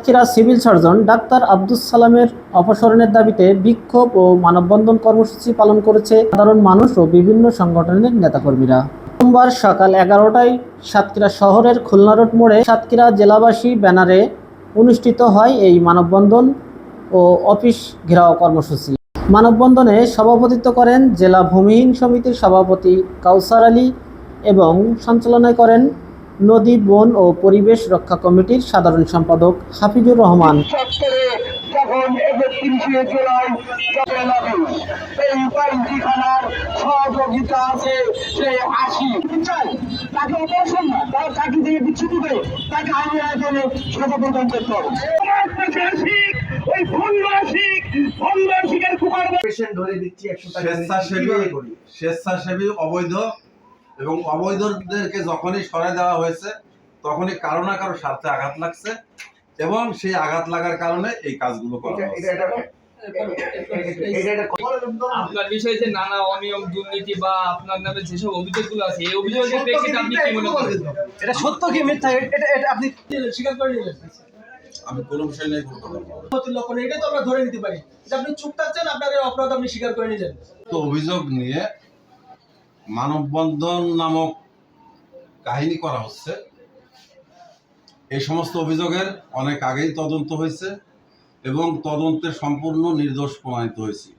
Satkhira civil surgeon doctor Abdus সালামের অপসারণের দাবিতে বিক্ষোভ ও মানববন্ধন কর্মসূচি পালন করেছে সাধারণ মানুষ ও বিভিন্ন সংগঠনের নেতাকর্মীরা। সোমবার সকাল এগারোটায় সাতক্ষীরা শহরের খুলনা রোড মোড়ে সাতক্ষীরা জেলাবাসী ব্যানারে অনুষ্ঠিত হয় এই মানববন্ধন ও অফিস ঘেরাও কর্মসূচি। মানববন্ধনে সভাপতিত্ব করেন জেলা ভূমিহীন সমিতির সভাপতি কাউসার আলী এবং সঞ্চালনা করেন নদী বন ও পরিবেশ রক্ষা কমিটির সাধারণ সম্পাদক হাফিজুর রহমান। যখন একত্রিশে জুলাই এই পাইজিখানার সহযোগিতা আছে সে আসি। চাই তাকে অপারেশন না তার চাকরি থেকে বিচ্ছুতি করে তাকে আইনি আয়োজনে সচেতন করতে হবে। ওই ভণ্ডাসিক ভণ্ডাসিকের কুমার পেশেন্ট ধরে দিচ্ছি একশো টাকা? স্বেচ্ছাসেবী অবৈধ এবং অবৈধদেরকে যখনই সরাই দেওয়া হয়েছে তখনই কারও না কারও স্বার্থে আঘাত লাগছে এবং সেই আঘাত লাগার কারণে এই কাজগুলো করা। এটা- এটা- এটা আপনার বিষয়ে যে নানা অনিয়ম দুর্নীতি বা আপনার নামে যেসব অভিযোগগুলো আছে এই অভিযোগের প্রেক্ষিতে আপনি কি মনে করেন? এটা সত্য কি মিথ্যা? এটা এটা আপনি স্বীকার করে নিলেন। আমি কোনো বিষয় নিয়ে কোনো কথা এটাই তো আমরা ধরে নিতে পারি। যে আপনি চুপ থাকছেন আপনার অপরাধ আপনি স্বীকার করে নিলেন। তো অভিযোগ নিয়ে মানববন্ধন নামক কাহিনী করা হচ্ছে। এই সমস্ত অভিযোগের অনেক আগেই তদন্ত হয়েছে এবং তদন্তে সম্পূর্ণ নির্দোষ প্রমাণিত হয়েছে।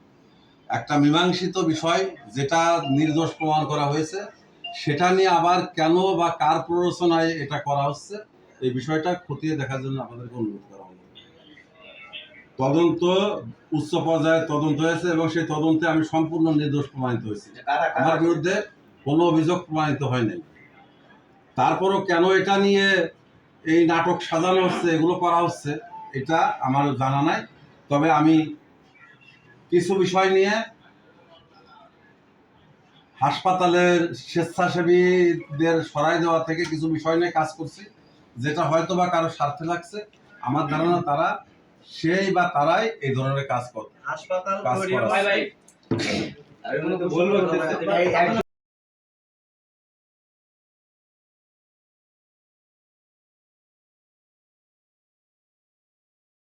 একটা মীমাংসিত বিষয় যেটা নির্দোষ প্রমাণ করা হয়েছে, সেটা নিয়ে আবার কেন বা কার প্ররোচনায় এটা করা হচ্ছে, এই বিষয়টা খতিয়ে দেখার জন্য আমাদেরকে অনুরোধ করা তদন্ত উচ্চ পর্যায়ে তদন্ত হয়েছে এবং সেই তদন্তে আমি সম্পূর্ণ নির্দোষ প্রমাণিত হয়েছি। আমার বিরুদ্ধে কোনো অভিযোগ প্রমাণিত হয়নি তারপরও কেন এটা নিয়ে এই নাটক সাজানো হচ্ছে এগুলো করা হচ্ছে এটা আমার জানা নাই। তবে আমি কিছু বিষয় নিয়ে হাসপাতালের স্বেচ্ছাসেবীদের সরাই দেওয়া থেকে কিছু বিষয় নিয়ে কাজ করছি যেটা হয়তো বা কারও স্বার্থে লাগছে। আমার ধারণা তারা সেই বা তারাই এই ধরনের কাজ করে। হাসপাতাল